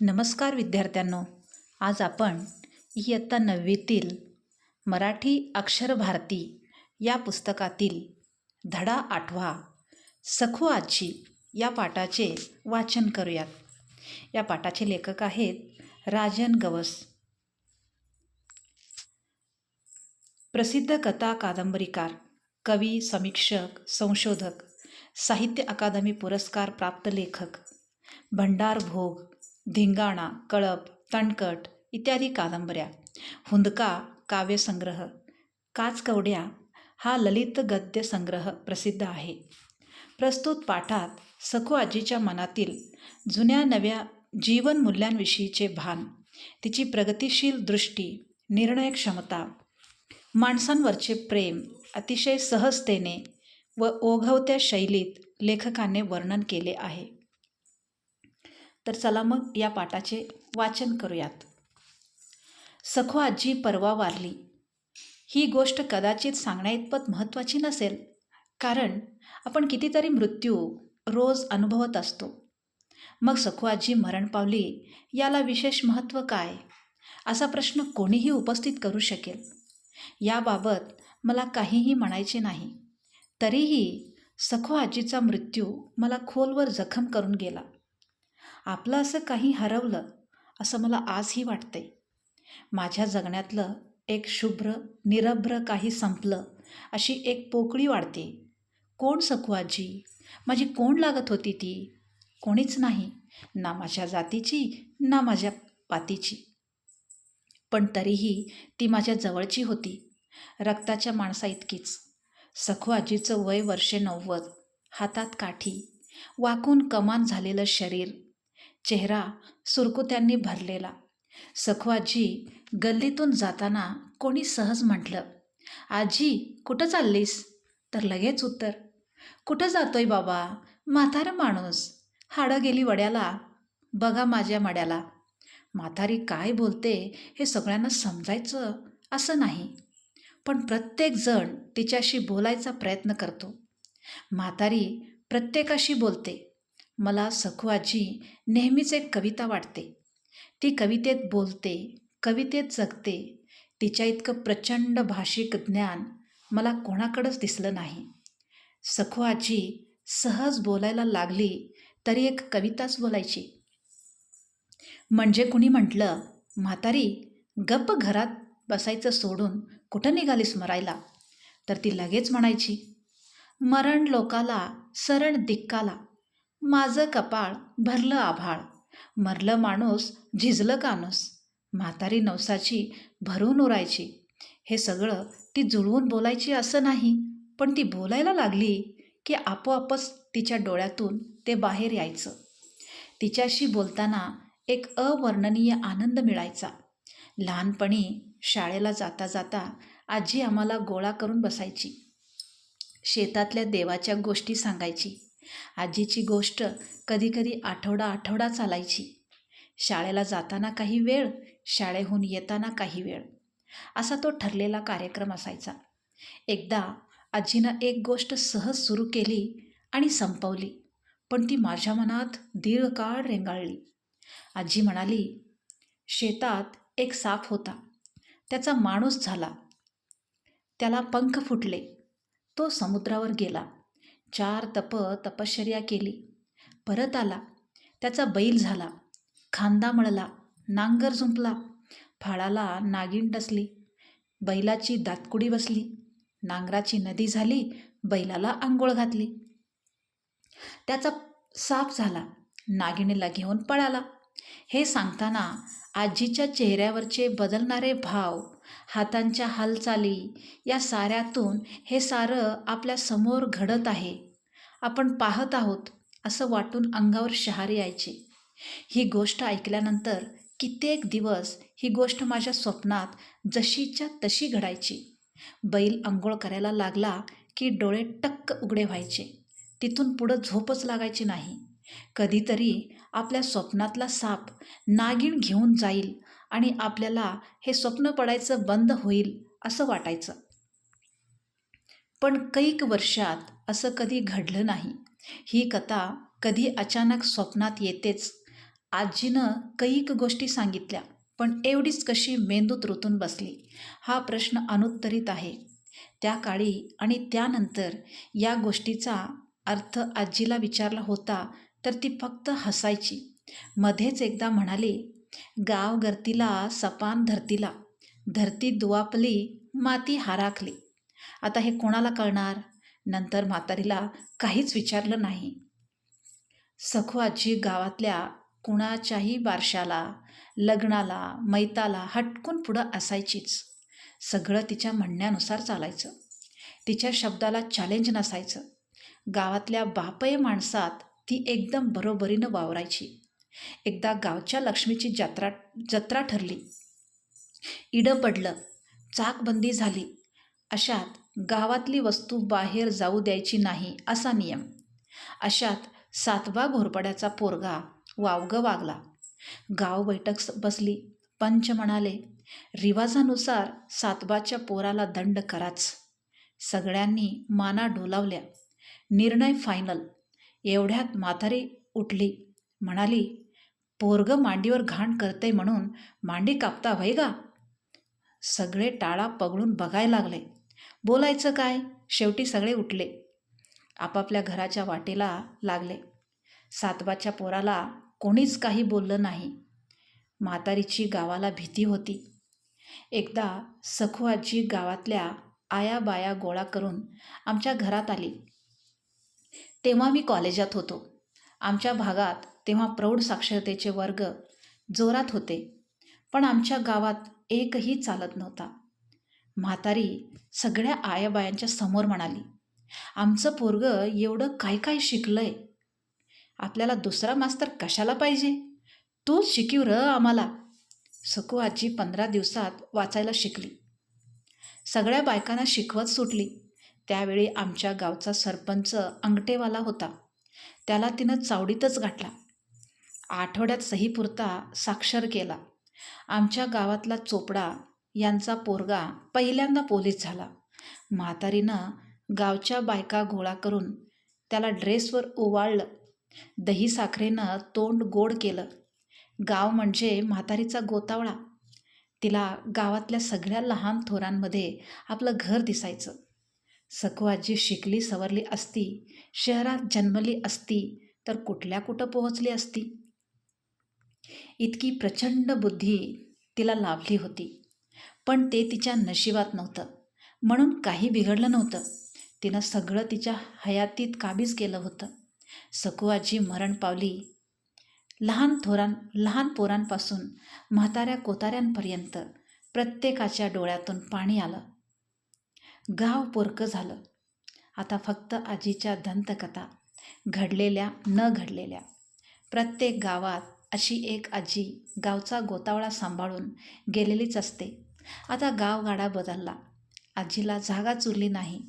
नमस्कार विद्यार्थ्यांनो आज आपण इयत्ता नववीतील मराठी अक्षर भारती या पुस्तकातील धडा आठवा सखू आजी या पाठाचे वाचन करूयात. या पाठाचे लेखक आहेत राजन गवस. प्रसिद्ध कथा कादंबरीकार कवी समीक्षक संशोधक साहित्य अकादमी पुरस्कार प्राप्त लेखक भंडार भोग धिंगाणा कळप तणकट इत्यादी कादंबऱ्या. हुंदका काव्यसंग्रह. काचकवड्या हा ललित गद्य संग्रह प्रसिद्ध आहे. प्रस्तुत पाठात सखू आजीच्या मनातील जुन्या नव्या जीवनमूल्यांविषयीचे भान तिची प्रगतिशील दृष्टी निर्णय क्षमता माणसांवरचे प्रेम अतिशय सहजतेने व ओघवत्या शैलीत लेखकाने वर्णन केले आहे. तर चला मग या पाठाचे वाचन करूयात. सखो आजी परवा वारली. ही गोष्ट कदाचित सांगण्याइतपत महत्त्वाची नसेल कारण आपण कितीतरी मृत्यू रोज अनुभवत असतो. मग सखो आजी मरण पावली याला विशेष महत्त्व काय? असा प्रश्न कोणीही उपस्थित करू शकेल. याबाबत मला काहीही म्हणायचे नाही. तरीही सखो आजीचा मृत्यू मला खोलवर जखम करून गेला. आपलं असं काही हरवलं असं मला आजही वाटते माझ्या जगण्यातलं एक शुभ्र निरभ्र काही संपलं अशी एक पोकळी वाढते. कोण सखुआजी माझी कोण लागत होती ती? कोणीच नाही ना माझ्या जातीची ना माझ्या पातीची. पण तरीही ती माझ्या जवळची होती रक्ताच्या माणसा इतकीच सखू आजीचं वय वर्षे नव्वद हातात काठी वाकून कमान झालेलं शरीर चेहरा सुरकुत्यांनी भरलेला. सखवाजी गल्लीतून जाताना कोणी सहज म्हटलं आजी कुठं चाललीस? तर लगेच उत्तर कुठं जातोय बाबा? म्हातारं माणूस. हाडं गेली वड्याला. बघा माझ्या मड्याला. म्हातारी काय बोलते हे सगळ्यांना समजायचं असं नाही. पण प्रत्येकजण तिच्याशी बोलायचा प्रयत्न करतो. म्हातारी प्रत्येकाशी बोलते. मला सखुआजी नेहमीच एक कविता वाटते. ती कवितेत बोलते कवितेत जगते. तिच्या इतकं प्रचंड भाषिक ज्ञान मला कोणाकडंच दिसलं नाही. सखुआजी सहज बोलायला लागली तरी एक कविताच बोलायची. म्हणजे कुणी म्हटलं म्हातारी गप्प घरात बसायचं सोडून कुठं निघालीस मरायला? तर ती लगेच म्हणायची मरण लोकाला सरण दिक्काला माझं कपाळ भरलं आभाळ. मरलं माणूस झिजलं कानूस. म्हातारी नवसाची भरून उरायची हे सगळं ती जुळवून बोलायची असं नाही पण ती बोलायला लागली की आपोआपच तिच्या डोळ्यातून ते बाहेर यायचं. तिच्याशी बोलताना एक अवर्णनीय आनंद मिळायचा. लहानपणी शाळेला जाता जाता आजी आम्हाला गोळा करून बसायची. शेतातल्या देवाच्या गोष्टी सांगायची. आजीची गोष्ट कधीकधी आठवडा आठवडा चालायची. शाळेला जाताना काही वेळ शाळेहून येताना काही वेळ. असा तो ठरलेला कार्यक्रम असायचा. एकदा आजीनं एक गोष्ट सहज सुरू केली आणि संपवली पण ती माझ्या मनात दीर्घकाळ रेंगाळली. आजी म्हणाली शेतात एक साप होता. त्याचा माणूस झाला. त्याला पंख फुटले. तो समुद्रावर गेला. चार तप तपश्चर्या केली. परत आला. त्याचा बैल झाला. खांदा मळला. नांगर झुंपला. फाळाला नागिन टसली. बैलाची दातकुडी बसली. नांगराची नदी झाली. बैलाला आंघोळ घातली. त्याचा साप झाला. नागिणीला घेऊन पळाला. हे सांगताना आजीच्या चेहऱ्यावरचे बदलणारे भाव हातांच्या हालचाली या साऱ्यातून हे सारं आपल्यासमोर घडत आहे. आपण पाहत आहोत असं वाटून अंगावर शहार यायचे. ही गोष्ट ऐकल्यानंतर कित्येक दिवस ही गोष्ट माझ्या स्वप्नात जशीच्या तशी घडायची. बैल अंघोळ करायला लागला की डोळे टक्क उघडे व्हायचे. तिथून पुढं झोपच लागायची नाही. कधीतरी आपल्या स्वप्नातला साप नागिण घेऊन जाईल आणि आपल्याला हे स्वप्न पडायचं बंद होईल असं वाटायचं. पण कैक वर्षात असं कधी घडलं नाही. ही कथा कधी अचानक स्वप्नात येतेच. आजीनं कैक गोष्टी सांगितल्या पण एवढीच कशी मेंदूत रुतून बसली? हा प्रश्न अनुत्तरित आहे. त्या काळी आणि त्यानंतर या गोष्टीचा अर्थ आजीला विचारला होता तर ती फक्त हसायची. मध्येच एकदा म्हणाली गाव गर्तीला सपान धरतीला. धरती दुवापली माती हाराखली. आता हे कोणाला कळणार? नंतर म्हातारीला काहीच विचारलं नाही. सखू आजी गावातल्या कुणाच्याही बारशाला लग्नाला मैताला हटकून पुढं असायचीच. सगळं तिच्या म्हणण्यानुसार चालायचं. तिच्या शब्दाला चॅलेंज नसायचं. गावातल्या बापय माणसात ती एकदम बरोबरीनं वावरायची. एकदा गावच्या लक्ष्मीची जत्रा जत्रा ठरली. इडं पडलं. चाकबंदी झाली. अशात गावातली वस्तू बाहेर जाऊ द्यायची नाही असा नियम. अशात सातवा घोरपड्याचा पोरगा वावगं वागला. गाव बैठक स- बसली. पंच म्हणाले रिवाजानुसार सातबाच्या पोराला दंड कराच. सगळ्यांनी माना डोलावल्या. निर्णय फायनल एवढ्यात म्हातारी उठली. म्हणाली पोरग मांडीवर घाण करते म्हणून मांडी कापता व्हय गा सगळे टाळा पगळून बघायला लागले. बोलायचं काय? शेवटी सगळे उठले. आपापल्या घराच्या वाटेला लागले. सातबाच्या पोराला कोणीच काही बोललं नाही. म्हातारीची गावाला भीती होती. एकदा सखुआजी गावातल्या आया बाया गोळा करून आमच्या घरात आली. तेव्हा मी कॉलेजात होतो. आमच्या भागात तेव्हा प्रौढ साक्षरतेचे वर्ग जोरात होते. पण आमच्या गावात एकही चालत नव्हता. म्हातारी सगळ्या आयाबायांच्या समोर म्हणाली आमचं पोरग एवढं काय काय शिकलंय? आपल्याला दुसरा मास्तर कशाला पाहिजे? तूच शिकीव र आम्हाला. सकू आजी पंधरा दिवसात वाचायला शिकली. सगळ्या बायकांना शिकवत सुटली. त्यावेळी आमच्या गावचा सरपंच अंगठेवाला होता. त्याला तिनं चावडीतच गाठला आठवड्यात सहीपुरता साक्षर केला. आमच्या गावातला चोपडा यांचा पोरगा पहिल्यांदा पोलीस झाला. म्हातारीनं गावच्या बायका गोळा करून त्याला ड्रेसवर ओवाळलं. दही साखरेनं तोंड गोड केलं. गाव म्हणजे म्हातारीचा गोतावळा. तिला गावातल्या सगळ्या लहान थोरांमध्ये आपलं घर दिसायचं. सकवाजी शिकली सवरली असती शहरात जन्मली असती तर कुठल्या कुठं पोहोचली असती? इतकी प्रचंड बुद्धी तिला लाभली होती. पण ते तिच्या नशिबात नव्हतं. म्हणून काही बिघडलं नव्हतं. तिनं सगळं तिच्या हयातीत काबीज केलं होतं. सकुआजी मरण पावली. लहान थोरां लहान पोरांपासून म्हाताऱ्या कोताऱ्यांपर्यंत प्रत्येकाच्या डोळ्यातून पाणी आलं. गाव पोरकं झालं. आता फक्त आजीच्या दंतकथा घडलेल्या न घडलेल्या. प्रत्येक गावात अशी एक आजी गावचा गोतावळा सांभाळून गेलेलीच असते. आता गावगाडा बदलला. आजीला जागा चुरली नाही.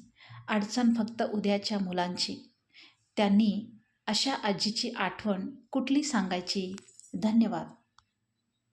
अडचण फक्त उद्याच्या मुलांची. त्यांनी अशा आजीची आठवण कुठली सांगायची? धन्यवाद.